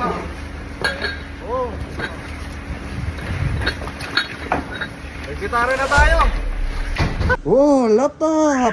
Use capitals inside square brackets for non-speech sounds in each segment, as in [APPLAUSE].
Oh. May gitara na tayo. Oh, laptop!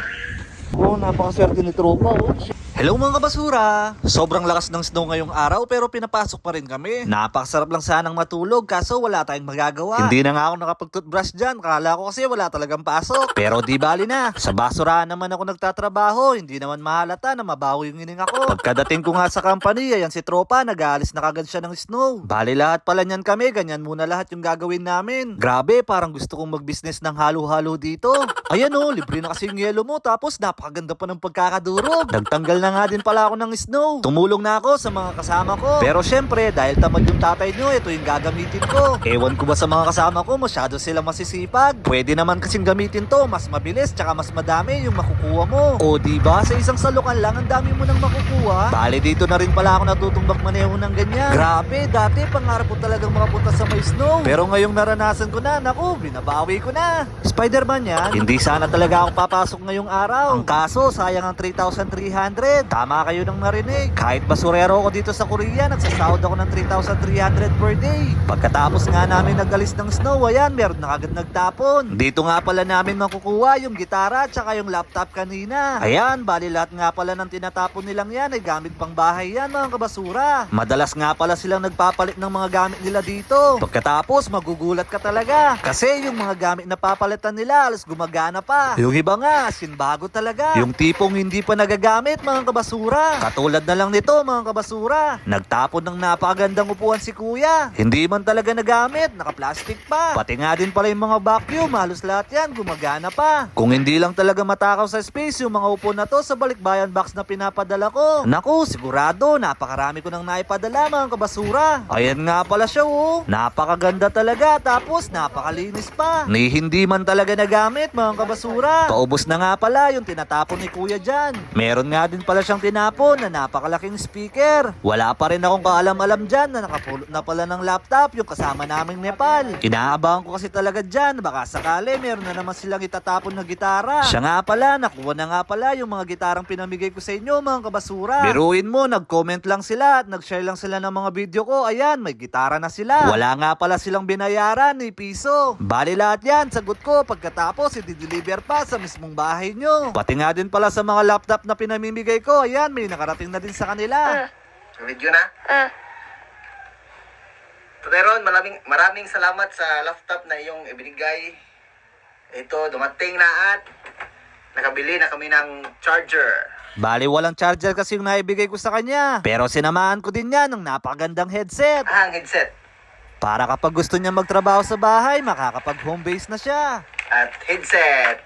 Oh, napakaswerte ni tropa, oh. Hello mga kabasura! Sobrang lakas ng snow ngayong araw pero pinapasok pa rin kami. Napakasarap lang sanang matulog kaso wala tayong magagawa. Hindi na nga ako nakapag-toothbrush dyan. Kala ko kasi wala talagang pasok. [LAUGHS] Pero di bali na. Sa basurahan naman ako nagtatrabaho. Hindi naman mahalata na mabaho yung ining ako. Pagkadating ko nga sa company, ayan si tropa, nag-aalis na kagad siya ng snow. Bali lahat pala niyan kami, ganyan muna lahat yung gagawin namin. Grabe, parang gusto kong mag-business ng halo-halo dito. Ayan oh, libre na kasi yung yelo mo tapos napakaganda pa ng pagkakadurog. Nagtanggal na nga din pala ako ng snow. Tumulong na ako sa mga kasama ko. Pero syempre, dahil tamad yung tatay nyo, ito yung gagamitin ko. Ewan ko ba sa mga kasama ko, masyado sila masisipag. Pwede naman kasing gamitin to, mas mabilis, tsaka mas madami yung makukuha mo. O di ba sa isang salukan lang, ang dami mo nang makukuha. Bale, dito na rin pala ako natutong magmaneho ng ganyan. Grabe, dati pangarap ko talagang makapunta sa may snow. Pero ngayong naranasan ko na, naku, binabawi ko na. Spider-Man yan, hindi sana talaga ako papasok ngayong araw. Ang kaso, sayang ang 3,300. Tama kayo nang narinig. Kahit basurero ako dito sa Korea, nagsasahod ako ng 3,300 per day. Pagkatapos nga namin nagalis ng snow, ayan, meron na agad nagtapon. Dito nga pala namin makukuha yung gitara at saka yung laptop kanina. Ayan, bali lahat nga pala ng tinatapon nilang yan ay gamit pang bahay yan mga kabasura. Madalas nga pala silang nagpapalit ng mga gamit nila dito. Pagkatapos, magugulat ka talaga. Kasi yung mga gamit na papalitan nila, alas gumagana pa. Yung iba nga, sin bago talaga. Yung tipong hindi pa nagagamit mga kabasura. Katulad na lang nito mga kabasura. Nagtapon ng napakagandang upuan si kuya. Hindi man talaga nagamit, nakaplastic pa. Pati nga din pala yung mga vacuum, halos lahat yan gumagana pa. Kung hindi lang talaga matakaw sa space yung mga upo na to sa balikbayan box na pinapadala ko. Naku, sigurado, napakarami ko nang naipadala mga kabasura. Ayan nga pala siya oh. Napakaganda talaga, tapos napakalinis pa. Ni hindi man talaga nagamit mga kabasura. Paubos na nga pala yung tinatapon ni kuya dyan. Meron nga din pala siyang tinapon na napakalaking speaker. Wala pa rin akong kaalam-alam dyan na nakapulot na pala ng laptop yung kasama naming Nepal. Inaabangan ko kasi talaga dyan, baka sakali meron na naman silang itatapon na gitara. Siya nga pala, nakuha na nga pala yung mga gitarang pinamigay ko sa inyo mga kabasura. Biruin mo, nag-comment lang sila at nag-share lang sila ng mga video ko. Ayan, may gitara na sila. Wala nga pala silang binayaran ni piso. Bali lahat yan, sagot ko pagkatapos i-deliver pa sa mismong bahay nyo. Pati nga din pala sa mga laptop na pinamimigay ko, ayan, may nakarating na din sa kanila. Video na? Ah, Tuteron, maraming, maraming salamat sa laptop na iyong ibinigay. Ito, dumating na at nakabili na kami ng charger. Bali walang charger kasi yung naibigay ko sa kanya. Pero sinamahan ko din yan ng napakagandang headset. Ah, ang headset. Para kapag gusto niya magtrabaho sa bahay, makakapag home base na siya. At headset.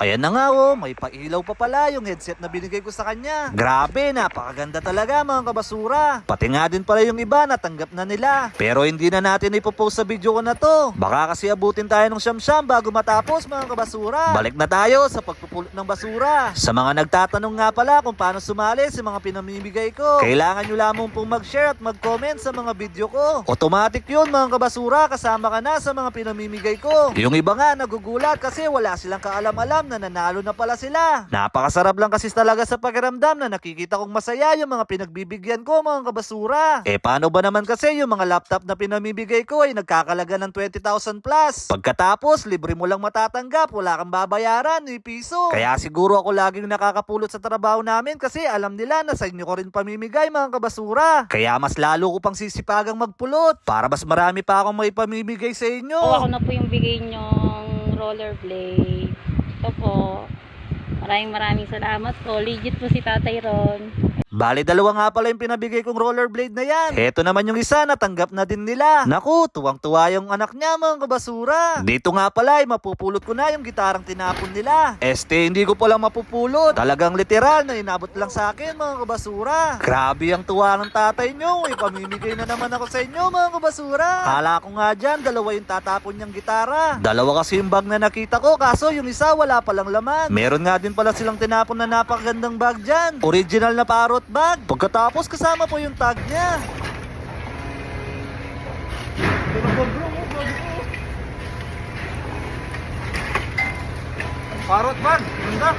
Ayan na nga oh, may pailaw pa pala yung headset na binigay ko sa kanya. Grabe, napakaganda talaga mga kabasura. Pati nga din pala yung iba, natanggap na nila. Pero hindi na natin ipopost sa video ko na to. Baka kasi abutin tayo ng siyam-siyam bago matapos mga kabasura. Balik na tayo sa pagpupulot ng basura. Sa mga nagtatanong nga pala kung paano sumali sa mga pinamimigay ko, kailangan nyo lamang pong mag-share at mag-comment sa mga video ko. Automatic yun mga kabasura, kasama ka na sa mga pinamimigay ko. Yung iba nga nagugulat kasi wala silang kaalam-alam na nanalo na pala sila. Napakasarap lang kasi talaga sa pakiramdam na nakikita kong masaya yung mga pinagbibigyan ko mga kabasura. Eh paano ba naman kasi yung mga laptop na pinamimigay ko ay nagkakalaga ng 20,000 plus. Pagkatapos, libre mo lang matatanggap, wala kang babayaran ni piso. Kaya siguro ako laging nakakapulot sa trabaho namin kasi alam nila na sa inyo ko rin pamimigay mga kabasura. Kaya mas lalo ko pang sisipagang magpulot para mas marami pa akong may pamimigay sa inyo. o ako na po yung bigay nyong rollerblade. Ito po. Maraming maraming salamat po. Legit po si Tatay Ron. Bali, dalawa nga pala yung pinabigay kong rollerblade na yan. Heto naman yung isa, natanggap na din nila. Naku, tuwang-tuwa yung anak niya, mga kabasura. Dito nga pala, ay mapupulot ko na yung gitarang tinapon nila. Este, hindi ko pala mapupulot. Talagang literal na inabot lang sa akin, mga kabasura. Grabe ang tuwa ng tatay nyo. Ipamimigay na naman ako sa inyo, mga kabasura. Kala ko nga dyan, dalawa yung tatapon niyang gitara. Dalawa kasi yung bag na nakita ko, kaso yung isa wala palang laman. Meron nga din pala silang tinapon na napakagandang bag dyan. Original na parrot bag. Pagkatapos kasama po yung tag niya. Parot man, ganda.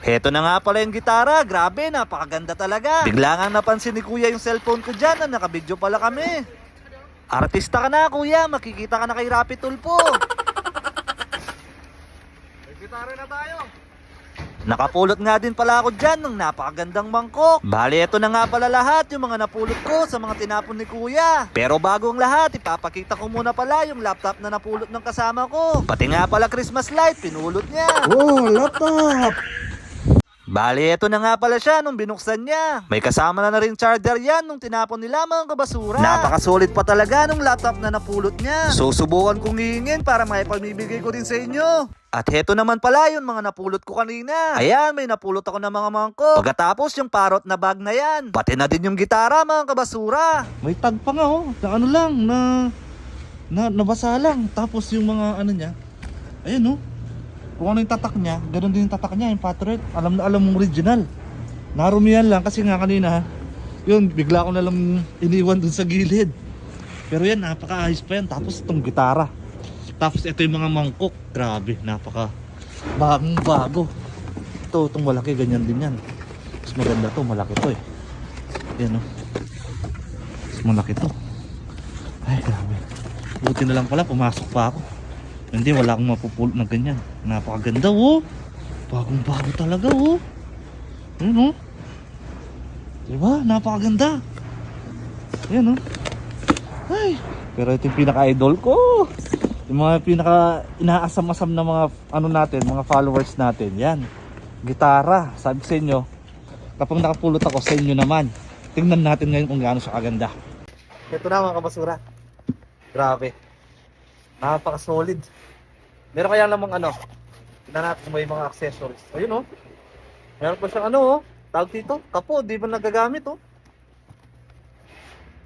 Heto na nga pala yung gitara. Grabe, napakaganda talaga. Bigla nga napansin ni kuya yung cellphone ko dyan na nakabidyo pala kami. Artista ka na kuya, makikita ka na kay Rapi Tulpo. Gitara na tayo. Nakapulot nga din pala ako dyan ng napakagandang mangkok. Bali, eto na nga pala lahat yung mga napulot ko sa mga tinapon ni kuya. Pero bago ang lahat, ipapakita ko muna pala yung laptop na napulot ng kasama ko. Pati nga pala Christmas light, pinulot niya. Oh, laptop. Bali, eto na nga pala siya nung binuksan niya. May kasama na na rin charger yan nung tinapon nila mga kabasura. Napakasulit pa talaga nung laptop na napulot niya. Susubukan kong hihingin para may pamibigay ko din sa inyo. At heto naman pala yung mga napulot ko kanina. Ayan, may napulot ako ng mga mangkok. Pagkatapos yung parot na bag na yan. Pati na din yung gitara mga kabasura. May tag pa nga oh, na ano lang, na, na nabasa lang. Tapos yung mga ano niya, ayun oh, kung ano yung tatak niya, ganun din yung tatak niya, yung patriot. Alam na alam mong original. Narumihan lang kasi nga kanina, yun, bigla ko na lang iniwan dun sa gilid. Pero yan, napakaayos pa yan. Tapos itong gitara. Tapos ito yung mga mangkok. Grabe, napaka bagong bago. Ito, itong malaki, ganyan din yan. Mas maganda to, malaki to eh. Yan oh. Mas malaki to. Ay, grabe. Buti na lang pala, pumasok pa ako. Hindi, wala akong mapupulot na ganyan. Napakaganda, oh. Bagong bago talaga, oh. Ayun, oh. Diba? Napakaganda. Ayan, oh. Ay, pero ito yung pinaka-idol ko. Yung mga pinaka inaasam-asam na mga ano natin, mga followers natin. Yan. Gitara. Sabi sa inyo, kapag nakapulot ako sa inyo naman, tingnan natin ngayon kung gaano siya kaganda. Ito na mga kabasura. Grabe. Napaka-solid. Meron kaya namang ano, tingnan natin kung may mga accessories. Ayun oh. Meron pa siyang ano oh, tawag dito, kapo, di ba nagagamit oh.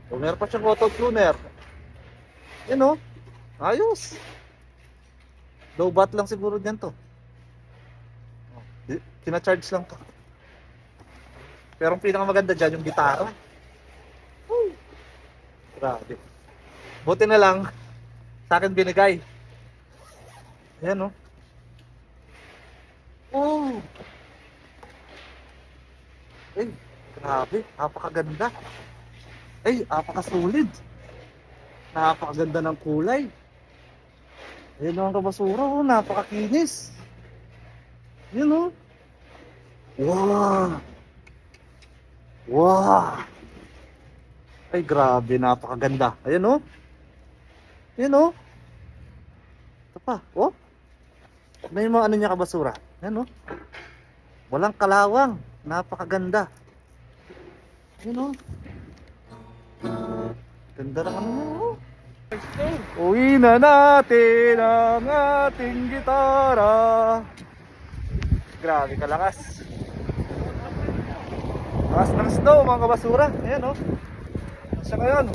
O meron pa siyang auto tuner. Yan oh. Ayos. Low bat lang siguro diyan to. Tina-charge lang to. Pero ang pinakamaganda dyan yung gitara. Woo! Grabe. Buti na lang, sa akin binigay. Ayan, no? Oh! Ay, grabe. Napakaganda. Ay, napakasulit. Napakaganda ng kulay. Ayan ang kabasura, oh. Napakakinis. Ayan, oh. Wow! Wow! Ay, grabe, napakaganda. Ayan, oh. Ayan, oh. Pa, oh. May mga ano niya kabasura. Ayan, oh. Walang kalawang. Napakaganda. Ayan, oh. Ganda ng ano niya, oh. Uwi na natin ang ating gitara. Grabe kalakas. Lakas ng snow mga kabasura. Ayan oh. Siya ngayon.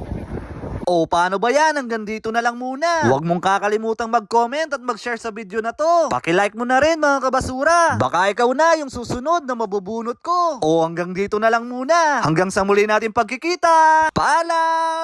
O paano ba yan? Hanggang dito na lang muna. Huwag mong kakalimutang mag-comment at mag-share sa video na to. Paki-like mo na rin mga kabasura. Baka ikaw na yung susunod na mabubunot ko. O hanggang dito na lang muna. Hanggang sa muli natin pagkikita. Paalam!